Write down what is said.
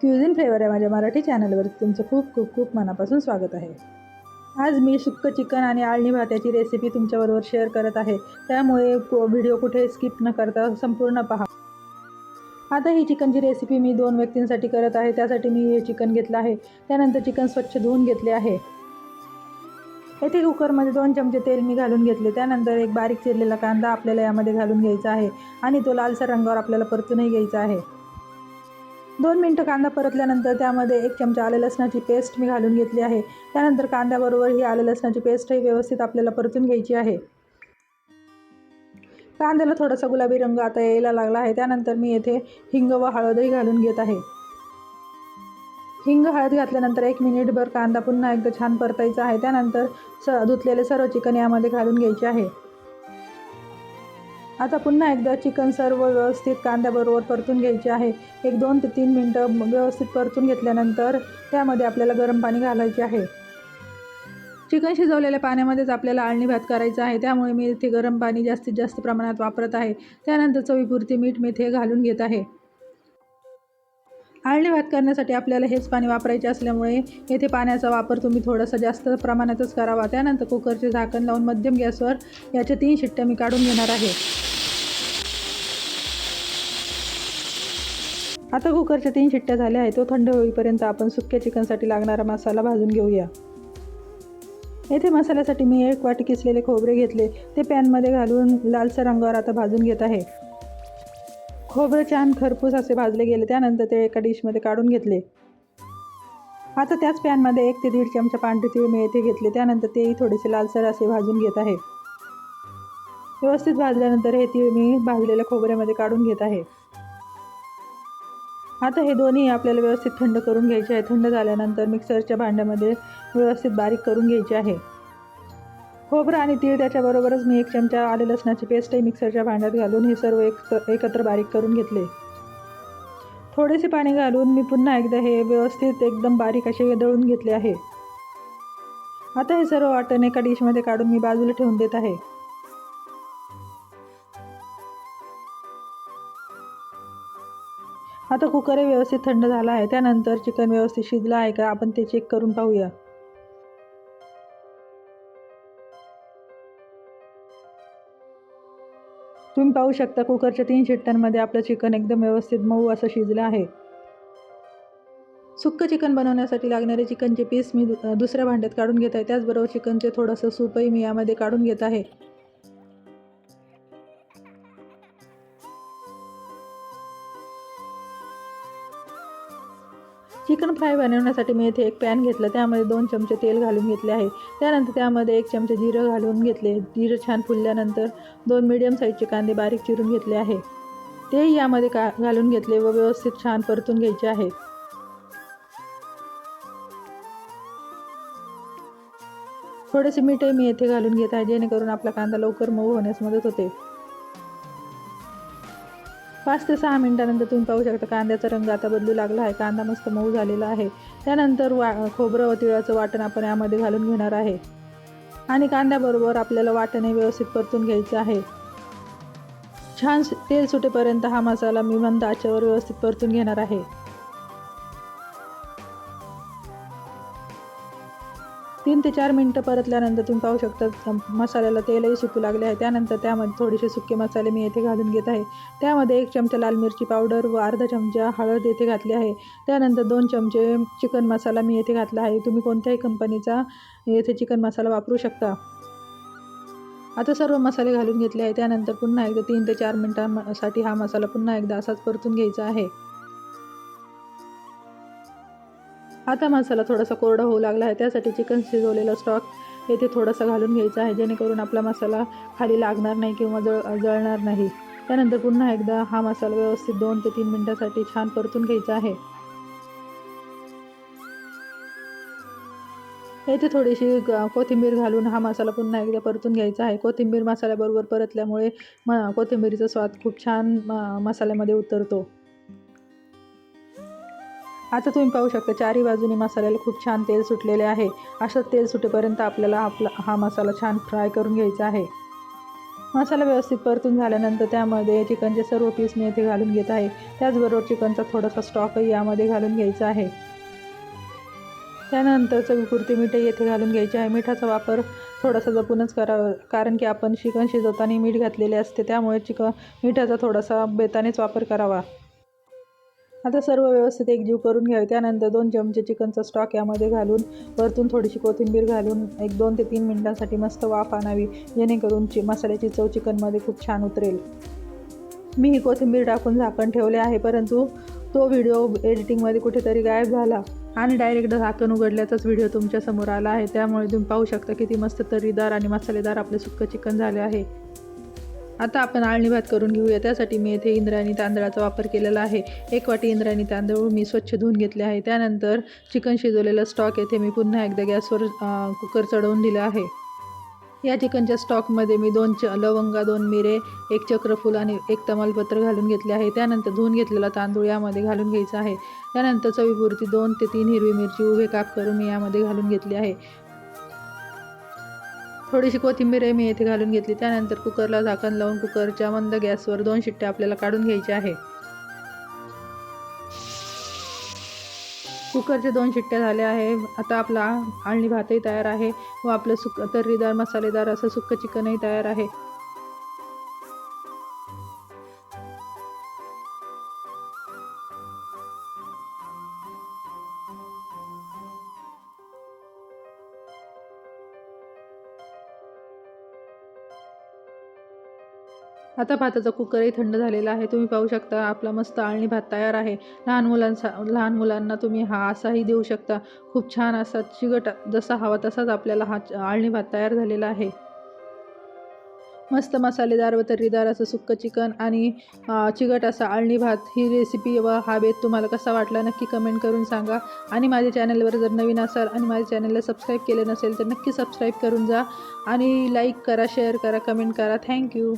Cuisine flavour आहे माझ्या मराठी चॅनलवर तुमचं खूप खूप खूप मनापासून स्वागत आहे. आज मी सुक्क चिकन आणि आळणी भात्याची रेसिपी तुमच्याबरोबर शेअर करत आहे. त्यामुळे को- व्हिडिओ कुठे स्किप न करता संपूर्ण पहा. आता ही चिकनची रेसिपी मी दोन व्यक्तींसाठी करत आहे. त्यासाठी मी हे चिकन घेतलं आहे. त्यानंतर चिकन स्वच्छ धुवून घेतले आहे. येथे कुकरमध्ये दोन चमचे तेल मी घालून घेतले. त्यानंतर एक बारीक चिरलेला कांदा आपल्याला यामध्ये घालून घ्यायचा आहे. आणि तो लालसर रंगावर आपल्याला परतूनही घ्यायचा आहे. दोन मिनटं कांदा परतल्यानंतर त्यामध्ये एक चमचा आलं लसणाची पेस्ट मी घालून घेतली आहे. त्यानंतर कांद्याबरोबर ही आलं लसणाची पेस्टही व्यवस्थित आपल्याला परतून घ्यायची आहे. कांद्याला थोडासा गुलाबी रंग आता यायला लागला आहे. त्यानंतर मी येथे हिंग व हळदही घालून घेत आहे. हिंग हळद घातल्यानंतर एक मिनिटभर कांदा पुन्हा एकदा छान परतायचा आहे. त्यानंतर स धुतलेले सर्व चिकन यामध्ये घालून घ्यायचे आहे. आता पुन्हा एकदा चिकन सर्व व्यवस्थित कांद्याबरोबर परतून घ्यायचे आहे. एक दोन ते तीन मिनटं व्यवस्थित परतून घेतल्यानंतर त्यामध्ये आपल्याला गरम पाणी घालायचे आहे. चिकन शिजवलेल्या पाण्यामध्येच आपल्याला आळणी भात करायचा आहे. त्यामुळे मी इथे गरम पाणी जास्तीत जास्त प्रमाणात वापरत आहे. त्यानंतर चवीपुरती मीठ मी इथे घालून घेत आहे. आळणी भात करण्यासाठी आपल्याला हेच पाणी वापरायचे असल्यामुळे येथे पाण्याचा वापर तुम्ही थोडासा जास्त प्रमाणातच करावा. त्यानंतर कुकरचे झाकण लावून मध्यम गॅसवर याच्या तीन शिट्ट्या मी काढून घेणार आहे. आता कुकरच्या तीन शिट्ट्या झाल्या आहेत. तो थंड होईपर्यंत आपण सुक्या चिकनसाठी लागणारा मसाला भाजून घेऊया. येथे मसाल्यासाठी मी एक वाटी किसलेले खोबरे घेतले. ते पॅनमध्ये घालून लालसर रंगावर आता भाजून घेत आहे. खोबरं छान खरपूस असे भाजले गेले. त्यानंतर ते एका डिशमध्ये काढून घेतले. आता त्याच पॅनमध्ये एक ते दीड चमचा पांढरी तीळ मी येथे घेतले. त्यानंतर तेही थोडेसे लालसर असे भाजून घेत आहे. व्यवस्थित भाजल्यानंतर हे तीळ मी भाजलेल्या खोबऱ्यामध्ये काढून घेत आहे. आता हे दोन्ही आपल्याला व्यवस्थित थंड करून घ्यायचे आहे. थंड झाल्यानंतर मिक्सरच्या भांड्यामध्ये व्यवस्थित बारीक करून घ्यायचे आहे. खोबरं आणि तीळ त्याच्याबरोबरच मी एक चमचा आले लसणाची पेस्टही मिक्सरच्या भांड्यात घालून हे सर्व एक एकत्र बारीक करून घेतले. थोडेसे पाणी घालून मी पुन्हा एकदा हे व्यवस्थित एकदम बारीक असे दळून घेतले आहे. आता हे सर्व वाटण एका डिशमध्ये काढून मी बाजूला ठेवून देत आहे. आता कुकरही व्यवस्थित थंड झाला आहे. त्यानंतर चिकन व्यवस्थित शिजलं आहे का? आपण ते चेक करून पाहूया. तुम्ही पाहू शकता कुकरच्या तीन शिट्ट्यांमध्ये आपलं चिकन एकदम व्यवस्थित मऊ असं शिजलं आहे. सुक्क चिकन बनवण्यासाठी लागणारे चिकनचे पीस मी दुसऱ्या भांड्यात काढून घेत आहे. त्याचबरोबर चिकनचे थोडंसं सूपही मी यामध्ये काढून घेत आहे. चिकन फ्राय बनवण्यासाठी मी येथे एक पॅन घेतलं. त्यामध्ये दोन चमचे तेल घालून घेतले आहे. त्यानंतर त्यामध्ये एक चमचे जिरं घालून घेतले. जिरं छान फुलल्यानंतर दोन मीडियम साईजचे कांदे बारीक चिरून घेतले आहे. तेही यामध्ये का घालून घेतले व व्यवस्थित छान परतून घ्यायचे आहे. थोडेसे मीठही मी येथे घालून घेत आहे जेणेकरून आपला कांदा लवकर मऊ होण्यास मदत होते. पाच ते सहा मिनिटानंतर तुम्ही पाहू शकता कांद्याचा रंग आता बदलू लागला आहे कांदा मस्त मऊ झालेला आहे. त्यानंतर वा खोबरं व तिळाचं वाटण आपण यामध्ये घालून घेणार आहे. आणि कांद्याबरोबर आपल्याला वाटणही व्यवस्थित परतून घ्यायचं आहे. छान सु- तेल सुटेपर्यंत हा मसाला मी मंद आचेवर व्यवस्थित परतून घेणार आहे. तीन ते चार मिनटं परतल्यानंतर तुम्ही पाहू शकता मसाल्याला तेलही सुकू लागले आहे. त्यानंतर त्यामध्ये थोडेसे सुके मसाले मी येथे घालून घेत आहे. त्यामध्ये एक चमचा लाल मिरची पावडर व अर्धा चमचा हळद येथे घातली आहे. त्यानंतर दोन चमचे चिकन मसाला मी येथे घातला आहे. तुम्ही कोणत्याही कंपनीचा येथे चिकन मसाला वापरू शकता. आता सर्व मसाले घालून घेतले आहे. त्यानंतर पुन्हा एकदा तीन ते चार मिनटांसाठी हा मसाला पुन्हा एकदा असाच परतून घ्यायचा आहे. आता मसाला थोडासा कोरडा होऊ लागला आहे त्यासाठी चिकन शिजवलेला स्टॉक येथे थोडासा घालून घ्यायचा आहे जेणेकरून आपला मसाला खाली लागणार नाही किंवा जळ जळणार नाही. त्यानंतर पुन्हा एकदा हा मसाला व्यवस्थित दोन ते तीन मिनटासाठी छान परतून घ्यायचा आहे. येथे थोडीशी ग- कोथिंबीर घालून हा मसाला पुन्हा एकदा परतून घ्यायचा आहे. कोथिंबीर मसाल्याबरोबर परतल्यामुळे म कोथिंबीरीचा स्वाद खूप छान म मसाल्यामध्ये उतरतो. आता तुम्ही पाहू शकता चारही बाजूनी मसाल्याला खूप छान तेल सुटलेले आहे. असं तेल सुटेपर्यंत आपल्याला आपला हा मसाला छान फ्राय करून घ्यायचा आहे. मसाला व्यवस्थित परतून झाल्यानंतर त्यामध्ये चिकनचे सर्व पीस मी येथे घालून घेत आहे. त्याचबरोबर चिकनचा थोडासा स्टॉकही यामध्ये घालून घ्यायचा आहे. त्यानंतर चवीपुरती मीठही येथे घालून घ्यायचे आहे. मिठाचा वापर थोडासा जपूनच करावा कारण की आपण चिकन शिजवताना मीठ घातलेले असते त्यामुळे चिकन मिठाचा थोडासा बेतानेच वापर करावा. आता सर्व व्यवस्थित एकजीव करून घ्यावे. त्यानंतर दोन चमचे चिकनचा स्टॉक यामध्ये घालून वरतून थोडीशी कोथिंबीर घालून एक दोन ते तीन मिनटांसाठी मस्त वाफ आणावी जेणेकरून चि मसाल्याची चव चिकनमध्ये खूप छान उतरेल. मी ही कोथिंबीर टाकून झाकण ठेवले आहे परंतु तो व्हिडिओ एडिटिंगमध्ये कुठेतरी गायब झाला आणि डायरेक्ट झाकण उघडल्याचाच व्हिडिओ तुमच्यासमोर आला आहे. त्यामुळे तुम्ही पाहू शकता किती मस्त तर्रीदार आणि मसालेदार आपले सुक्कं चिकन झाले आहे. आता आपण आळणी भात करून घेऊया. त्यासाठी मी येथे इंद्रायणी तांदळाचा वापर केलेला आहे. एक वाटी इंद्रायणी तांदूळ मी स्वच्छ धुवून घेतले आहे. त्यानंतर चिकन शिजवलेलं स्टॉक येथे मी पुन्हा एकदा गॅसवर कुकर चढवून दिलं आहे. या चिकनच्या स्टॉकमध्ये मी दोन च लवंगा दोन मिरे एक चक्रफूल आणि एक तमालपत्र घालून घेतले आहे. त्यानंतर धुवून घेतलेला तांदूळ यामध्ये घालून घ्यायचा आहे. त्यानंतर चवीपुरती दोन ते तीन हिरवी मिरची उभे काप करून मी यामध्ये घालून घेतली आहे. थोडीशी कोथिंबीरही मी येथे घालून घेतली. त्यानंतर कुकरला झाकण लावून कुकरच्या मंद गॅसवर दोन शिट्ट्या आपल्याला काढून घ्यायच्या आहे. कुकरचे दोन शिट्ट्या झाल्या आहे. आता आपला आळणी भातही तयार आहे व आपलं सुक तर्रीदार मसालेदार असं सुक्क चिकनही तयार आहे. आता भाताचा कुकरही थंड झालेला आहे. तुम्ही पाहू शकता आपला मस्त आळणी भात तयार आहे. लहान मुलांचा लहान मुलांना तुम्ही हा असाही देऊ शकता. खूप छान असा चिगट जसा हवा तसाच आपल्याला हा च- आळणी भात तयार झालेला आहे. मस्त मसालेदार व तर्रीदार असं सुक्कं चिकन आणि चिकट असा आळणी भात ही रेसिपी व हा बेत तुम्हाला कसा वाटला नक्की कमेंट करून सांगा. आणि माझ्या चॅनलवर जर नवीन असाल आणि माझ्या चॅनलला सबस्क्राईब केलं नसेल तर नक्की सबस्क्राईब करून जा. आणि लाईक करा शेअर करा कमेंट करा. थँक्यू